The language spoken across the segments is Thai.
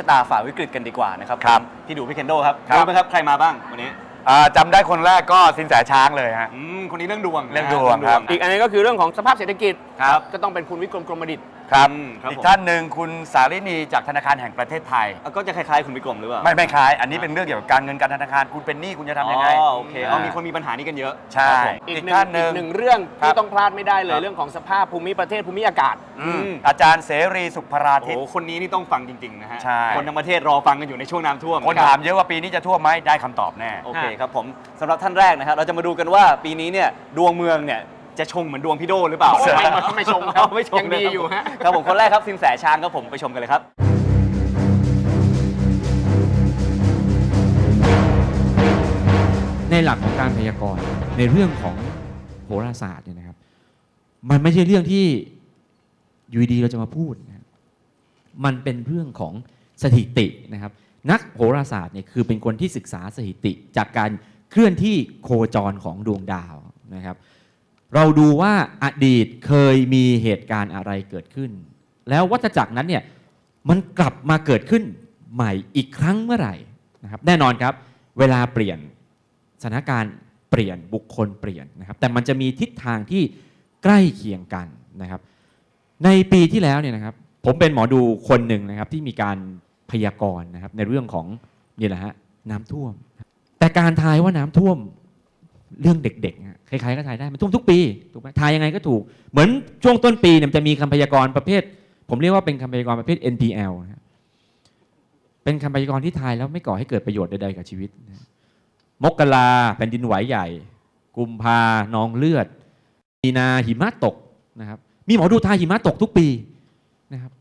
วนาพลิกชะตาฝ่าวิกฤตกันดีกว่านะครับครับพี่ดูพี่เคนโดครับครับ รู้ไหมครับใครมาบ้างวันนี้อ่าจำได้คนแรกก็สินแสช้างเลยฮะ อืมคนนี้เรื่องดวงเรื่องนะดวงครับ อีกอันนึงก็คือเรื่องของสภาพเศรษฐกิจ ครับ ก็ต้องเป็นคุณวิกรมกรมดิต ครับ อืมครับอีกผม ท่านหนึ่งคุณสารินีจากธนาคารแห่งประเทศไทย อะก็จะคล้ายๆคุณวิกรมหรือเปล่าไม่ไม่คล้าย อันนี้เป็นเรื่องเกี่ยวกับการเงินการธนาคาร คุณเป็นหนี้คุณจะทำยังไงอ๋อโอเคเอามีคนมีปัญหานี้กันเยอะ ใช่ ครับผม อีกอีกหนึ่งท่านหนึ่อีงกหนึ่งเรื่องครัที่บต้องพลาดไม่ได้เลครัยบ เรื่องของสภาพภูมิประเทศภูมิอากาศ อืมอืมอาจารย์เสรีสุขพราโอ้ทิต โหคนนี้นี่ต้องฟังจริง ๆ นะฮะ ใช่ คนทั้งประเทศรอฟังกันอยู่ในช่วงน้ำท่วมคนรับถามเยอะว่าปีนี้จะท่วมไหมได้คำตอบแน่ โอเคครับผมสำหรับท่านแรกนะครับ เราจะมาดูกันว่าปีนี้เนี่ยดวงเมืองเนี่ย จะชงเหมือนดวงพี่โดหรือเปล่า ไม่ไม่ไม่ชงครับไม่ชงยังดีนะครับอยู่ฮะครับผมคนแรกครับสินแสช้างครับผมไปชมกันเลยครับในหลักของการพยากรณ์ในเรื่องของโหราศาสตร์เนี่ยนะครับ มันไม่ใช่เรื่องที่อยู่ดีๆเราจะมาพูดนะครับมันเป็นเรื่องของสถิตินะครับ นักโหราศาสตร์เนี่ยคือเป็นคนที่ศึกษาสถิติจากการเคลื่อนที่โคจรของดวงดาวนะครับ เราดูว่าอดีตเคยมีเหตุการณ์อะไรเกิดขึ้น แล้ววัฏจักรนั้นเนี่ยมันกลับมาเกิดขึ้นใหม่อีกครั้งเมื่อไหร่นะครับแน่นอนครับ เวลาเปลี่ยนสถานการณ์เปลี่ยนบุคคลเปลี่ยนนะครับแต่มันจะมีทิศทางที่ใกล้เคียงกันนะครับ ในปีที่แล้วเนี่ยนะครับผมเป็นหมอดูคนหนึ่งนะครับที่มีการพยากรณ์นะครับในเรื่องของนี่แหละฮะน้ำท่วม แต่การทายว่าน้ำท่วม เรื่องเด็กๆใครๆก็ทายได้มันทุ่มทุกปีถูกไหมทายยังไงก็ถูก เหมือนช่วงต้นปีเนี่ยจะมีคำพยากรณ์ประเภท ผมเรียกว่าเป็นคำพยากรณ์ประเภท NPL นะครับเป็นคำพยากรณ์ที่ทายแล้วไม่ก่อให้เกิดประโยชน์ใดๆกับชีวิต มกราแผ่นดินไหวใหญ่ กุมภานองเลือด มีนาหิมะตกนะครับ มีหมอดูทายหิมะตกทุกปีนะครับ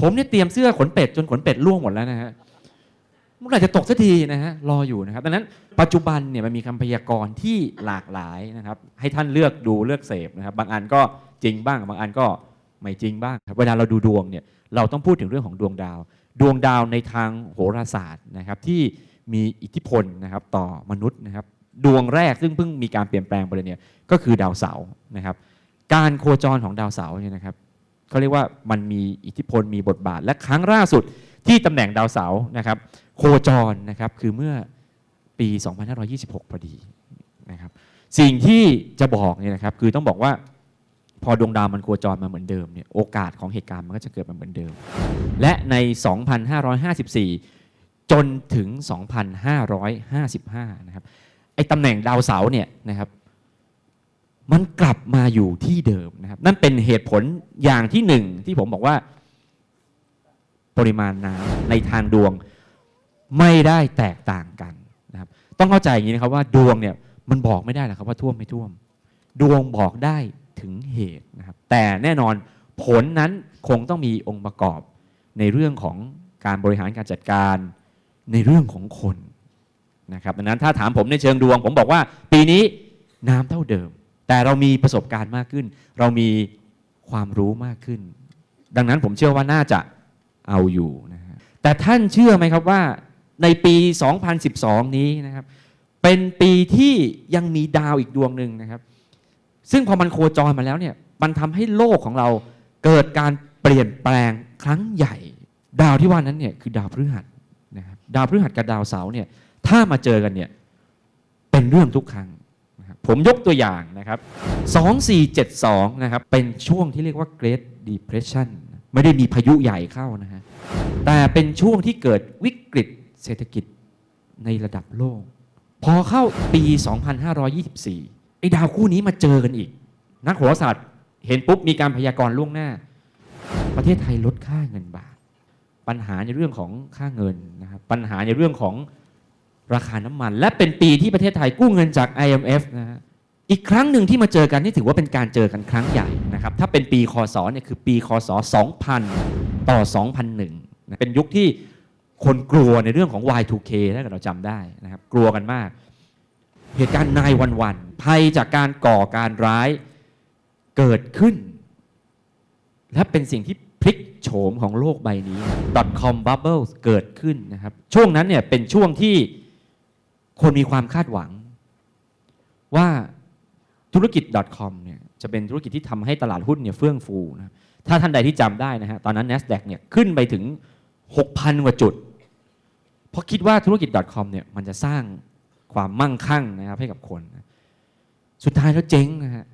ผมเนี่ยเตรียมเสื้อขนเป็ดจนขนเป็ดร่วงหมดแล้วนะฮะ เมื่อไหร่จะตกสักทีนะฮะรออยู่นะครับดังนั้นปัจจุบันเนี่ยมันมีคำพยากรณ์ที่หลากหลายนะครับ ให้ท่านเลือกดูเลือกเสพนะครับ บางอันก็จริงบ้าง บางอันก็ไม่จริงบ้างครับเวลาเราดูดวงเนี่ยเราต้องพูดถึงเรื่องของดวงดาว ดวงดาวในทางโหราศาสตร์นะครับที่มีอิทธิพลนะครับต่อมนุษย์นะครับดวงแรกซึ่งเพิ่งมีการเปลี่ยนแปลงไปเลยเนี่ยก็คือดาวเสาร์นะครับ การโคจรของดาวเสาร์เนี่ยนะครับเขาเรียกว่ามันมีอิทธิพลมีบทบาท และครั้งล่าสุดที่ตำแหน่งดาวเสาร์นะครับ โคจรนะครับคือเมื่อปี 2526 พอดีนะครับสิ่งที่จะบอกเนี่ยนะครับคือต้องบอกว่าพอดวงดาวมันโคจรมาเหมือนเดิมเนี่ยโอกาสของเหตุการณ์มันก็จะเกิดมาเหมือนเดิม และใน 2554 จนถึง 2555 นะครับไอ้ตำแหน่งดาวเสาร์เนี่ยนะครับมันกลับมาอยู่ที่เดิมนะครับนั่นเป็นเหตุผลอย่างที่หนึ่งที่ผมบอกว่า ปริมาณน้ำในทางดวง ไม่ได้แตกต่างกันนะครับต้องเข้าใจอย่างนี้นะครับว่าดวงเนี่ยมันบอกไม่ได้หรอกครับว่าท่วมไม่ท่วม ดวงบอกได้ถึงเหตุนะครับแต่แน่นอนผลนั้นคงต้องมีองค์ประกอบในเรื่องของการบริหารการจัดการในเรื่องของคนนะครับดังนั้นถ้าถามผมในเชิงดวง ผมบอกว่าปีนี้น้ำเท่าเดิม แต่เรามีประสบการณ์มากขึ้น เรามีความรู้มากขึ้น ดังนั้นผมเชื่อว่าน่าจะเอาอยู่นะฮะแต่ท่านเชื่อไหมครับว่า ในปี 2012 นี้นะครับ เป็นปีที่ยังมีดาวอีกดวงหนึ่งนะครับ ซึ่งพอมันโคจรมาแล้วเนี่ย มันทำให้โลกของเราเกิดการเปลี่ยนแปลงครั้งใหญ่ ดาวที่ว่านั้นเนี่ยคือดาวพฤหัสนะครับ ดาวพฤหัสกับดาวเสาร์เนี่ย ถ้ามาเจอกันเนี่ย เป็นเรื่องทุกครั้งนะครับผมยกตัวอย่างนะครับ 2472 นะครับ เป็นช่วงที่เรียกว่า Great Depression ไม่ได้มีพายุใหญ่เข้านะฮะ แต่เป็นช่วงที่เกิดวิกฤต เศรษฐกิจในระดับโลก พอเข้าปี 2524 ไอ้ดาวคู่นี้มาเจอกันอีก นักโหราศาสตร์เห็นปุ๊บมีการพยากรณ์ล่วงหน้า ประเทศไทยลดค่าเงินบาท ปัญหาในเรื่องของค่าเงินนะครับปัญหาในเรื่องของราคาน้ำมัน และเป็นปีที่ประเทศไทยกู้เงินจาก IMF นะฮะอีกครั้งหนึ่งที่มาเจอกันนี่ถือว่าเป็นการเจอกันครั้งใหญ่นะครับถ้าเป็นปีคศเนี่ยคือปีคศ 2000 ต่อ 2001 เป็นยุคที่ คนกลัวในเรื่องของ Y2K ถ้าเกิดเราจำได้นะครับ กลัวกันมาก เหตุการณ์นายวันวันภัยจากการก่อการร้ายเกิดขึ้น และเป็นสิ่งที่พลิกโฉมของโลกใบนี้ .com bubble เกิดขึ้นนะครับ ช่วงนั้นเนี่ยเป็นช่วงที่คนมีความคาดหวัง ว่าธุรกิจ .com เนี่ยจะเป็นธุรกิจที่ทำให้ตลาดหุ้นเนี่ยเฟื่องฟูนะถ้าท่านใดที่จำได้นะฮะตอนนั้น NASDAQ เนี่ยขึ้นไปถึง 6,000 กว่าจุด เพราะคิดว่าธุรกิจ .com เนี่ยมันจะสร้างความมั่งคั่งนะครับให้กับคน สุดท้ายแล้วเจ๊งนะฮะ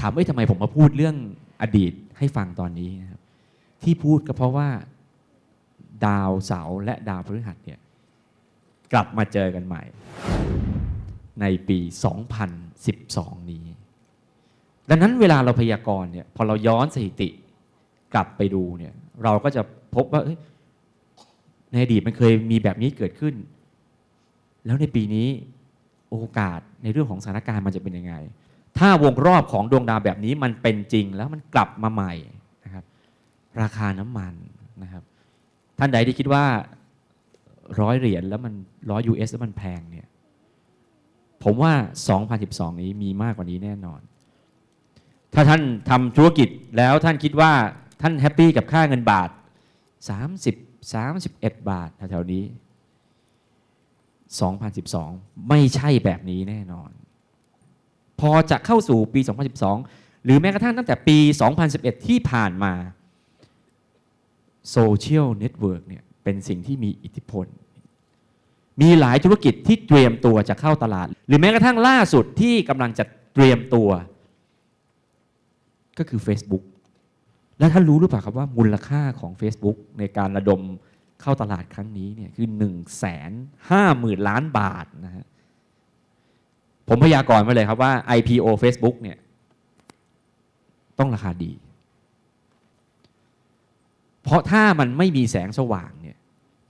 ถามว่าทำไมผมมาพูดเรื่องอดีตให้ฟังตอนนี้นะครับที่พูดก็เพราะว่าดาวเสาร์และดาวพฤหัสเนี่ยกลับมาเจอกันใหม่ ในปี 2012 นี้ ดังนั้นเวลาเราพยากรณ์เนี่ยพอเราย้อนสถิติกลับไปดูเนี่ยเราก็จะพบว่า ในอดีตมันเคยมีแบบนี้เกิดขึ้น แล้วในปีนี้โอกาสในเรื่องของสถานการณ์มันจะเป็นยังไง ถ้าวงรอบของดวงดาวแบบนี้มันเป็นจริงแล้วมันกลับมาใหม่นะครับ ราคาน้ำมันนะครับ ท่านใดที่คิดว่าร้อยเหรียญแล้วมันร้อย US แล้วมันแพงเนี่ย ผมว่า 2012 นี้มีมากกว่านี้แน่นอน ถ้าท่านทำธุรกิจแล้วท่านคิดว่าท่านแฮปปี้กับค่าเงินบาท 30 31 บาทแถวๆนี้ 2012 ไม่ใช่แบบนี้แน่นอน พอจะเข้าสู่ปี 2012 หรือแม้กระทั่งตั้งแต่ปี 2011 ที่ผ่านมาโซเชียลเน็ตเวิร์กเนี่ยเป็นสิ่งที่มีอิทธิพล มีหลายธุรกิจที่เตรียมตัวจะเข้าตลาด หรือแม้กระทั่งล่าสุดที่กำลังจะเตรียมตัว ก็คือ Facebook แล้วท่านรู้หรือเปล่าครับว่ามูลค่าของ Facebook ในการระดมเข้าตลาดครั้งนี้เนี่ยคือ1นึ่งแสนห้าหมื่นล้านบาทนะฮะผมพยากรณ์ไว้เลยครับว่า IPO Facebook เนี่ยต้องราคาดี เพราะถ้ามันไม่มีแสงสว่างเนี่ย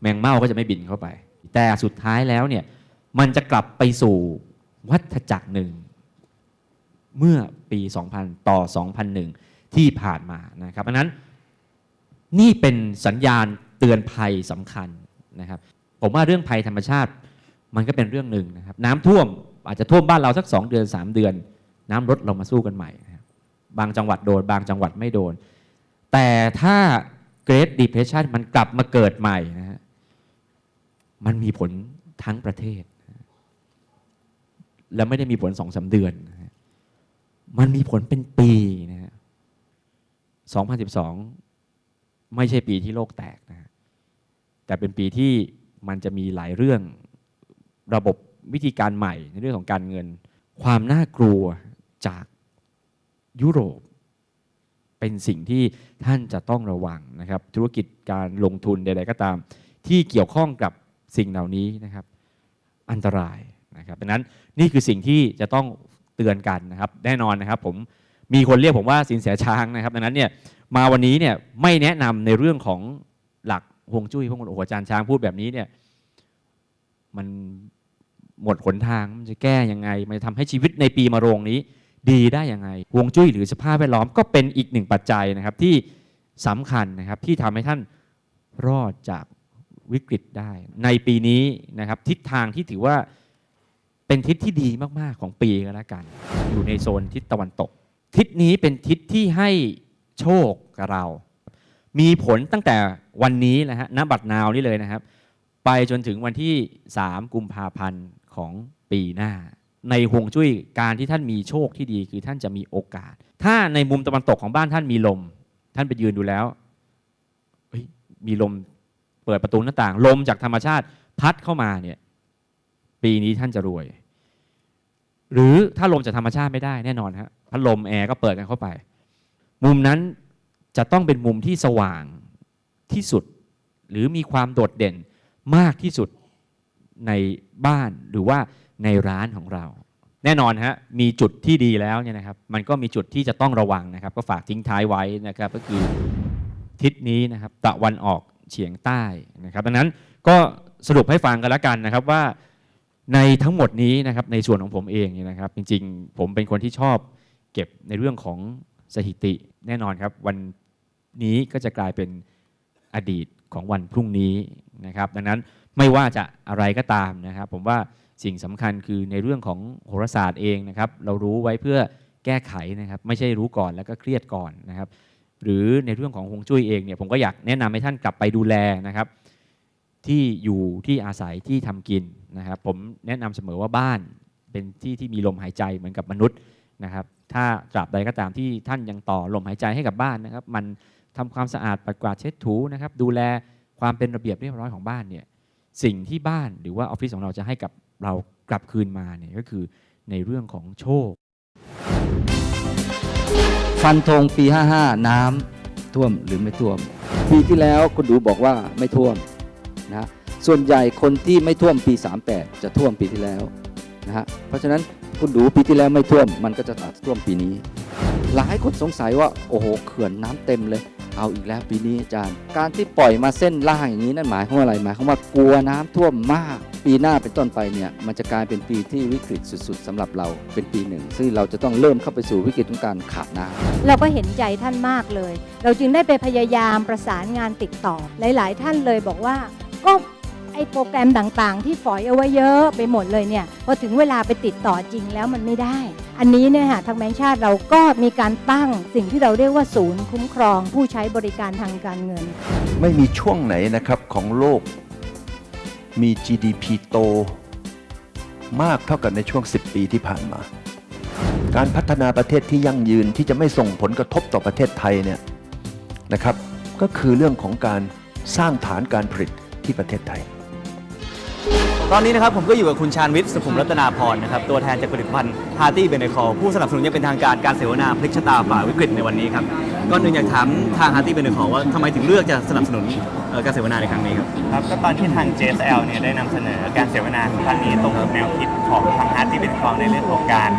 แมงเม่าก็จะไม่บินเข้าไป แต่สุดท้ายแล้วเนี่ยมันจะกลับไปสู่วัฏจักรหนึ่ง เมื่อปี 2000 ต่อ 2001 ที่ผ่านมานะครับดังนั้นนี่เป็นสัญญาณเตือนภัยสำคัญนะครับ ผมว่าเรื่องภัยธรรมชาติมันก็เป็นเรื่องหนึ่งนะครับ น้ำท่วมอาจจะท่วมบ้านเราสัก 2 เดือน 3 เดือน น้ำลดเรามาสู้กันใหม่ บางจังหวัดโดน บางจังหวัดไม่โดน แต่ถ้า Great Depression มันกลับมาเกิดใหม่นะฮะมันมีผลทั้งประเทศ และไม่ได้มีผลสองสาเดือนนะมันมีผลเป็นปีนะฮะ 2012 ไม่ใช่ปีที่โลกแตกนะฮะแต่เป็นปีที่มันจะมีหลายเรื่องระบบวิธีการใหม่ในเรื่องของการเงิน ความน่ากลัวจากยุโรป เป็นสิ่งที่ท่านจะต้องระวังนะครับ ธุรกิจการลงทุนใดๆก็ตาม ที่เกี่ยวข้องกับสิ่งเหล่านี้นะครับ อันตรายนะครับดังนั้นนี่คือสิ่งที่จะต้องเตือนกันนะครับ แน่นอนนะครับผม มีคนเรียกผมว่าสินเสียช้างนะครับ ดังนั้นเนี่ยมาวันนี้เนี่ยไม่แนะนำในเรื่องของหลักฮวงจุ้ยพวกคนโอ้โหอาจารย์ช้างพูดแบบนี้เนี่ยมันหมดหนทางมันจะแก้ยังไง มันจะทำให้ชีวิตในปีมะโรงนี้ ดีได้ยังไงฮวงจุ้ยหรือสภาพแวดล้อมก็เป็นอีกหนึ่งปัจจัยนะครับที่สำคัญนะครับที่ทำให้ท่านรอดจากวิกฤตได้ ในปีนี้นะครับทิศทางที่ถือว่าเป็นทิศที่ดีมาก ๆ ของปีก็แล้วกัน อยู่ในโซนทิศตะวันตก ทิศนี้เป็นทิศที่ให้โชคกับเรา มีผลตั้งแต่วันนี้นะฮะณบัดนาวนี่เลยนะครับ ไปจนถึงวันที่ 3 กุมภาพันธ์ของปีหน้า ในห่วงจุ้ยการที่ท่านมีโชคที่ดีคือท่านจะมีโอกาส ถ้าในมุมตะวันตกของบ้านท่านมีลม ท่านไปยืนดูแล้วมีลมเปิดประตูหน้าต่าง ลมจากธรรมชาติพัดเข้ามาเนี่ยปีนี้ท่านจะรวย หรือถ้าลมจากธรรมชาติไม่ได้แน่นอนฮะ พัดลมแอร์ก็เปิดกันเข้าไป มุมนั้นจะต้องเป็นมุมที่สว่างที่สุด หรือมีความโดดเด่นมากที่สุดในบ้านหรือว่าในร้านของเรา แน่นอนฮะมีจุดที่ดีแล้วเนี่ยนะครับ มันก็มีจุดที่จะต้องระวังนะครับ ก็ฝากทิ้งท้ายไว้นะครับ ก็คือทิศนี้นะครับตะวันออกเฉียงใต้นะครับดังนั้นก็สรุปให้ฟังกันแล้วกันนะครับว่าในทั้งหมดนี้นะครับในส่วนของผมเองเนี่ยนะครับ จริงๆ ผมเป็นคนที่ชอบ เก็บในเรื่องของสถิติแน่นอนครับ วันนี้ก็จะกลายเป็นอดีตของวันพรุ่งนี้นะครับ ดังนั้นไม่ว่าจะอะไรก็ตามนะครับ ผมว่าสิ่งสำคัญคือในเรื่องของโหราศาสตร์เองนะครับ เรารู้ไว้เพื่อแก้ไขนะครับ ไม่ใช่รู้ก่อนแล้วก็เครียดก่อนนะครับ หรือในเรื่องของฮวงจุ้ยเองเนี่ยผมก็อยากแนะนำให้ท่านกลับไปดูแลนะครับ ที่อยู่ที่อาศัยที่ทำกินนะครับ ผมแนะนำเสมอว่าบ้านเป็นที่ที่มีลมหายใจเหมือนกับมนุษย์นะครับ ถ้าตราบใดก็ตามที่ท่านยังต่อลมหายใจให้กับบ้านนะครับ มันทำความสะอาดปัดกวาดเช็ดถูนะครับ ดูแลความเป็นระเบียบเรียบร้อยของบ้านเนี่ยสิ่งที่บ้านหรือว่าออฟฟิศของเราจะให้กับเรากลับคืนมาเนี่ยก็คือในเรื่องของโชค ฟันธงปี 55 น้ำท่วมหรือไม่ท่วม ปีที่แล้วคุณดูบอกว่าไม่ท่วมนะฮะส่วนใหญ่คนที่ไม่ท่วมปี 38 จะท่วมปีที่แล้วนะฮะเพราะฉะนั้น คุณดูปีที่แล้วไม่ท่วม มันก็จะอาจท่วมปีนี้ หลายคนสงสัยว่าโอ้โหเขื่อนน้ำเต็มเลย เอาอีกแล้วปีนี้อาจารย์ การที่ปล่อยมาเส้นล่างอย่างนี้นั่นหมายความว่าอะไรหมายความว่ากลัวน้ำท่วมมาก ปีหน้าเป็นต้นไปเนี่ยมันจะกลายเป็นปีที่วิกฤตสุด ๆสำหรับเราเป็นปีหนึ่ง ซึ่งเราจะต้องเริ่มเข้าไปสู่วิกฤตของการขาดน้ำเราก็เห็นใจท่านมากเลย เราจึงได้ไปพยายามประสานงานติดต่อ หลาย ๆ ท่านเลยบอกว่าก็ ไอ้โปรแกรมต่างๆ ที่ฝอยเอาไว้เยอะไปหมดเลยเนี่ยพอถึงเวลาไปติดต่อจริงแล้วมันไม่ได้ อันนี้เนี่ยค่ะทางแบงค์ชาติเราก็มีการตั้งสิ่งที่เราเรียกว่าศูนย์คุ้มครอง ผู้ใช้บริการทางการเงิน ไม่มีช่วงไหนนะครับของโลก มี GDP โต มากเท่ากับในช่วง 10 ปีที่ผ่านมา การพัฒนาประเทศที่ยั่งยืนที่จะไม่ส่งผลกระทบต่อประเทศไทยเนี่ยนะครับ ก็คือเรื่องของการสร้างฐานการผลิตที่ประเทศไทย ตอนนี้นะครับผมก็อยู่กับคุณชาญวิทย์สุขุมรัตนาพรนะครับตัวแทนจากผลิตภัณฑ์ฮาร์ตี้เบเนคอผู้สนับสนุนอยังเป็นทางการการเสวนาพลิกชะตาฝ่าวิกฤตในวันนี้ครับก่อนหนึ่งอยากถามทางฮาร์ตี้เบเนคอว่าทำไมถึงเลือกจะสนับสนุนเอ่อการเสวนาในครั้งนี้ครับ ครับก็ตอนที่ทาง JSL เนี่ยได้นำเสนอการเสวนาครั้งนี้ตรงกับแนวคิดของทางฮาร์ดที่เป็นคลองในเรื่องของการ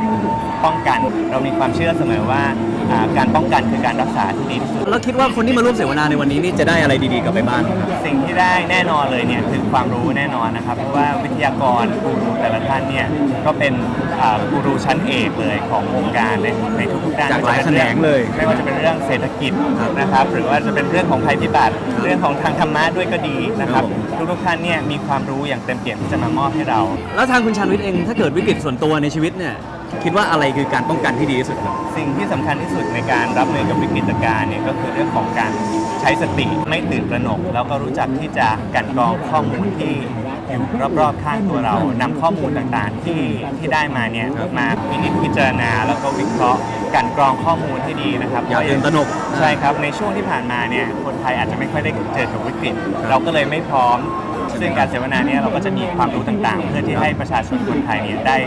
ป้องกัน เรามีความเชื่อเสมอว่าอ่าการป้องกันคือการรักษาที่ดีที่สุด แล้วคิดว่าคนที่มาร่วมเสวนาในวันนี้นี่จะได้อะไรดีๆกลับไปบ้างครับ สิ่งที่ได้แน่นอนเลยเนี่ยคือความรู้แน่นอนนะครับเพราะว่าวิทยากรกูรูแต่ละท่านเนี่ยก็เป็นอ่ากูรูชั้นเอกเลยของวงการในในทุกๆด้านจากหลายแขนงเลย ไม่ว่าจะเป็นเรื่องเศรษฐกิจครับนะครับหรือว่าจะเป็นเรื่องของภัยพิบัติเรื่องของทางธรรมะด้วยก็ดีนะครับครับผมทุกๆท่านเนี่ยมีความรู้อย่างเต็มเปี่ยมที่จะมามอบให้เรา แล้วทางคุณชาญวิทย์เองถ้าเกิดวิกฤตส่วนตัวในชีวิตเนี่ย คิดว่าอะไรคือการป้องกันที่ดีที่สุดครับสิ่งที่สำคัญที่สุดในการรับมือกับวิกฤตการณ์เนี่ยก็คือเรื่องของการใช้สติไม่ตื่นตระหนก แล้วก็รู้จักที่จะกลันกรองข้อมูลที่อยู่รอบๆข้างตัวเรานำข้อมูลต่างๆที่ที่ได้มาเนี่ยมาพินิจพิจารณา แล้วก็วิเคราะห์กลันกรองข้อมูลให้ดีนะครับอย่าตื่นตระหนกใช่ครับในช่วงที่ผ่านมาเนี่ยคนไทยอาจจะไม่ค่อยได้เจอกับวิกฤต เราก็เลยไม่พร้อม ซึ่งการเสวนาเนี่ยเราก็จะมีความรู้ต่างๆ เพื่อที่ให้ประชาชนคนไทยเนี่ยได้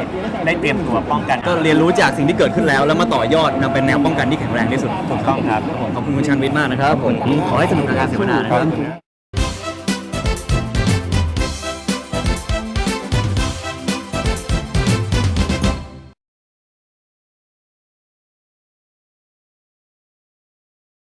ได้เตรียมตัวป้องกัน ก็เรียนรู้จากสิ่งที่เกิดขึ้นแล้ว แล้วมาต่อยอดนำเป็นแนวป้องกันที่แข็งแรงที่สุดถูกต้องครับผมขอบคุณคุณชาญวิทย์มากนะครับผมขอให้สนุกกับการเสวนานะครับ